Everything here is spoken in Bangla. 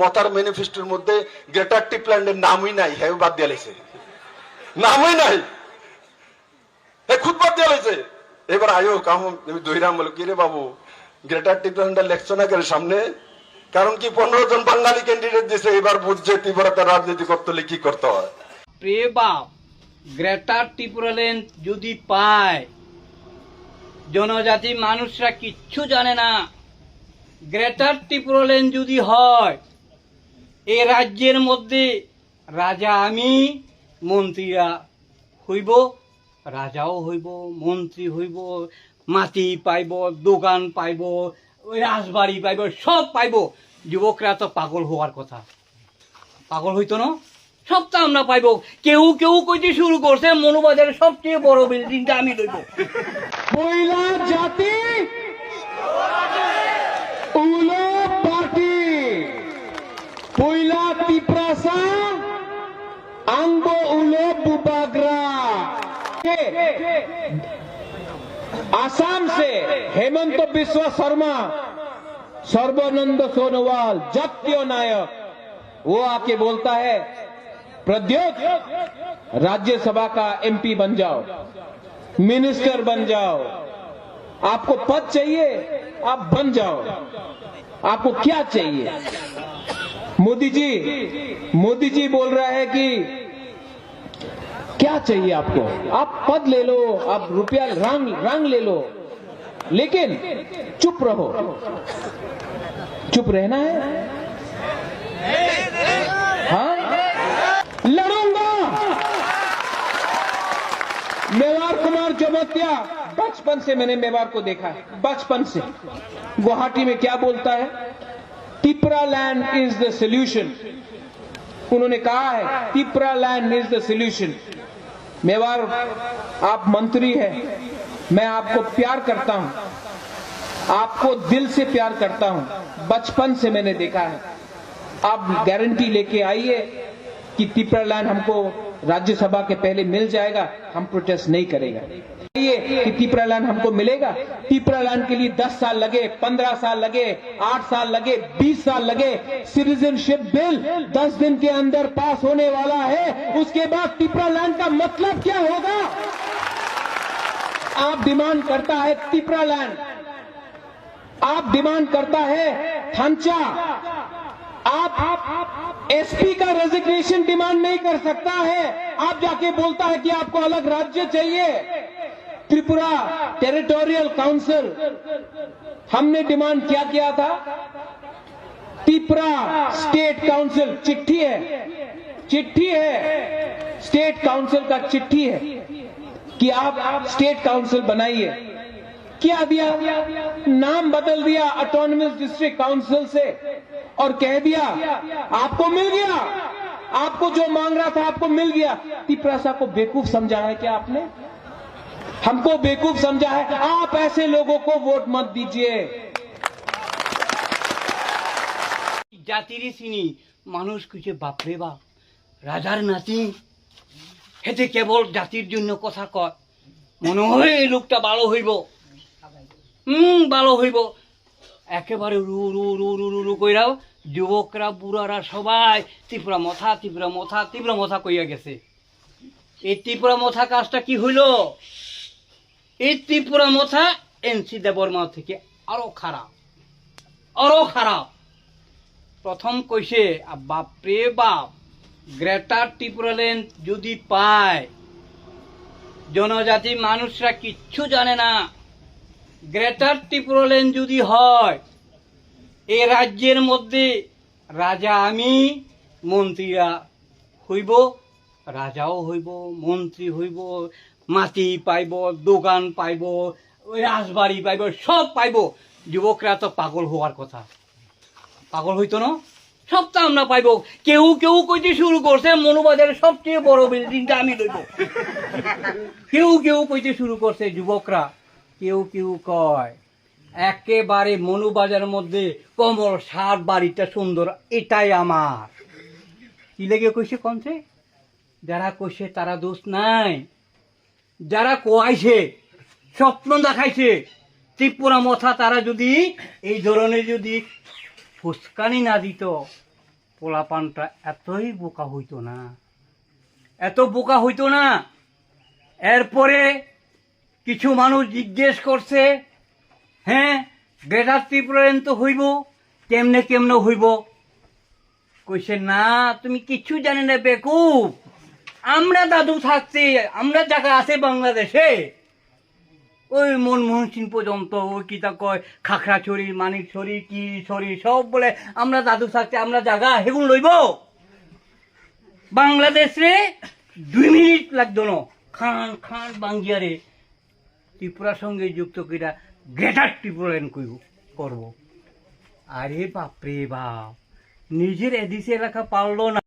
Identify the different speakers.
Speaker 1: মতার ম্যানিফেস্টোর মধ্যে গ্রেটার টি প্ল্যান্ডের নামই নাই হ্যাঁ বাদ দিয়ে লাইছে। নামই নাই। খুব বাদ দিয়ে লাইছে। এবার আয়ো কাহম তুমি দহিরাম বলো কি রে বাবু? গ্রেটার টি প্ল্যান্ডের লেখছো না কেন সামনে? কারণ কি পনেরো জন বাঙালি ক্যান্ডিডেট দিছে, এবার বুঝছে তীব্রতা রাজনীতি করতে হলে কি করতে হয়?
Speaker 2: প্রে বাপ গ্রেটার ত্রিপুরাল্যান্ড যদি পায়। জনজাতি মানুষরা কিচ্ছু জানে না। গ্রেটার ত্রিপুরাল্যান্ড যদি হয়, এ রাজ্যের মধ্যে রাজা আমি, মন্ত্রীরা হইব, রাজাও হইব, মন্ত্রী হইব, মাটি পাইব, দোকান পাইব, রাজবাড়ি পাইব, সব পাইব। যুবকরা তো পাগল হওয়ার কথা। পাগল হইতো না? সব তো আমরা পাইব কেউ কেউ কইতে শুরু করছে মনুবাজারের সবচেয়ে বড় বিল্ডিংটা আমি লইব
Speaker 3: পয়লা জাতি উলো পার্টি পয়লা তিপ্রাসা আঙ্গ উলো বুবাগ্রা आसाम से हेमंत बिश्व शर्मा सर्वानंद सोनोवाल जातीय नायक वो आके बोलता है प्रद्योत, राज्यसभा का एमपी बन जाओ मिनिस्टर बन जाओ। आपको पद चाहिए, आप बन जाओ। आपको क्या चाहिए? मोदी जी मोदी जी बोल रहा है कि क्या चाहिए आपको? आप पद ले लो, आप रुपया रंग रंग ले लो। लेकिन चुप रहो। चुप रहना है? कुमार जोमतिया बचपन से मैंने मेवार को देखा है, बचपन से। गुवाहाटी में क्या बोलता है? Tipra land is the solution. उन्होंने कहा है, Tipra land is the solution. Mewar आप मंत्री है। मैं आपको प्यार करता हूँ। आपको दिल से प्यार करता हूँ। बचपन से मैंने देखा है। आप गारंटी लेके आइए कि टिपरा लैंड हमको राज्यसभा के पहले मिल जाएगा, हम प्रोटेस्ट नहीं करेगा। ये कि टिपरा लैंड हमको मिलेगा? टिपरा लैंड के लिए 10 साल लगे 15 साल लगे 8 साल लगे 20 साल लगे। सिटीजनशिप बिल 10 दिन के अंदर पास होने वाला है। उसके बाद टिपरा लैंड का मतलब क्या होगा? आप डिमांड करता है टिपरा लैंड आप डिमांड करता है थांचा। आप एसपी का रेजिग्नेशन डिमांड नहीं कर सकता है। आप जाके बोलता है कि आपको अलग राज्य चाहिए। त्रिपुरा टेरिटोरियल काउंसिल हमने डिमांड क्या किया था? त्रिपुरा स्टेट काउंसिल चिट्ठी है। चिट्ठी है। स्टेट काउंसिल का चिट्ठी है कि आप स्टेट काउंसिल बनाइए। क्या दिया? नाम बदल दिया ऑटोनमस डिस्ट्रिक्ट काउंसिल से। और कह दिया आपको मिल गया आपको जो मांग रहा था आपको मिल गया तिपरासा को बेवकूफ समझा है क्या आपने हमको बेवकूफ समझा है आप ऐसे लोगों को वोट मत दीजिए
Speaker 2: জাতিরই চিনি মানুষ কিছু বাপরে বাপ রাজার নাতি হেতে কেবল জাতির জন্য কথা কয় মনে হয় এই লোকটা ভালো হইব হুম ভালো হইব একেবারে রু রু রু রু রু রু কইরাও যুবকরা, বুড়ারা সবাই ত্রিপুরা মথা ত্রিপুরা মথা ত্রিপুরা মথা কইয়া গেছে। এই ত্রিপুরা মথা কাজটা কি হইল? এই ত্রিপুরা মথা এনসি দেবর্মা থেকে আরও খারাপ আরও খারাপ। প্রথম কইছে বাপরে বাপ, গ্রেটার ত্রিপুরাল্যান্ড যদি পায়, জনজাতি মানুষরা কিচ্ছু জানে না। গ্রেটার ত্রিপুরাল্যান্ড যদি হয়, এ রাজ্যের মধ্যে রাজা আমি, মন্ত্রীরা হইব, রাজাও হইব, মন্ত্রী হইব, মাটি পাইব, দোকান পাইব, রাজবাড়ি পাইব, সব পাইব। যুবকরা তো পাগল হওয়ার কথা। পাগল হইতো না? সব তো আমরা পাইব। কেউ কেউ কইতে শুরু করছে, মনুবাজারের সবচেয়ে বড় বিল্ডিংটা আমি লইব। কেউ কেউ কইতে শুরু করছে, যুবকরা কেউ কেউ কয়, একেবারে মনুবাজারের মধ্যে কমল সার বাড়িটা সুন্দর, এটাই আমার। কি লেগে কইছে কমছে যারা কইছে তারা দোষ নাই। যারা কোয়াইছে, স্বপ্ন দেখাইছে, ত্রিপুরা মথা তারা যদি এই ধরনের যদি ফুসকানি না দিত, পোলাপানটা এতই বোকা হইতো না। এত বোকা হইতো না। এরপরে কিছু মানুষ জিজ্ঞেস করছে হ্যাঁ গ্রেটার ত্রিপুরায়ণ তো হইব, কেমনে কেমনে হইব? কইছে, না, তুমি কিচ্ছু জানি না বেকুব। আমরা দাদু থাকতে আমরা জায়গা আছে বাংলাদেশে। ওই মনমোহন সিং পর্যন্ত, ওই কি তা কয়, খাখড়াছড়ি, মানিকছড়ি কি ছড়ি সব বলে, আমরা দাদু থাকতে আমরা জায়গা হেগুন লইব। বাংলাদেশে দুই মিনিট লাগতো না, খান খান বাঙ্গিয়ারে। ত্রিপুরার সঙ্গে যুক্ত কিনা গ্রেটার কইব, করব। আরে বাপরে বাপ, নিজের এদিশে এলাকা পারল না।